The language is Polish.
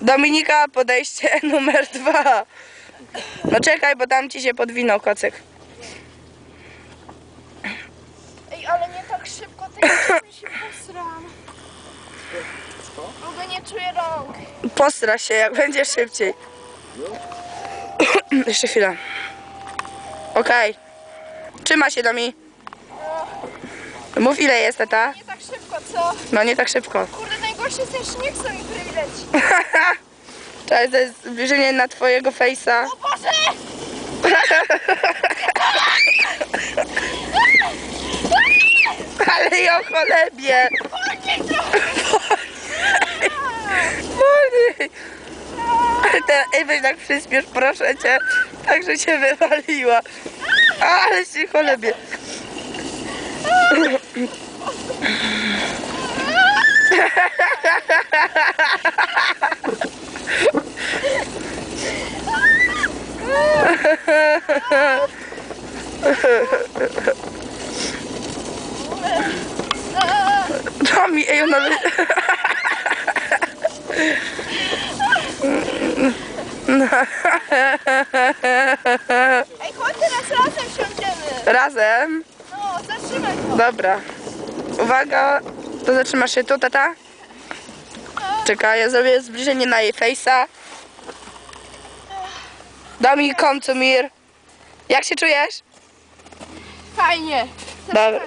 Dominika, podejście numer dwa. No czekaj, bo tam ci się podwinął kocyk. Ej, ale nie tak szybko, tak mi się posram. Bo nie czuję rąk. Postra się, jak będzie szybciej. Jeszcze chwilę. Okej. Trzyma się do mi. Mów ile jest tata? Nie tak szybko, co? No nie tak szybko. Kurde, najgorszy jest ten śnieg, co mi leci. Cześć, to jest zbliżenie na twojego fejsa. O Boże! Ale ją cholebie. Wolniej ej, weź tak przyspiesz, proszę cię. Tak, że cię wywaliła. Ale się cholebie. Tomi, ej, ona... Ej, chodź teraz razem siądziemy. Razem. No, zatrzymaj to. Dobra. Uwaga, to zatrzymasz się tu, tata? Czekaj, ja zrobię zbliżenie na jej fejsa. Domi, Komcumir. Jak się czujesz? Fajnie. Dobra.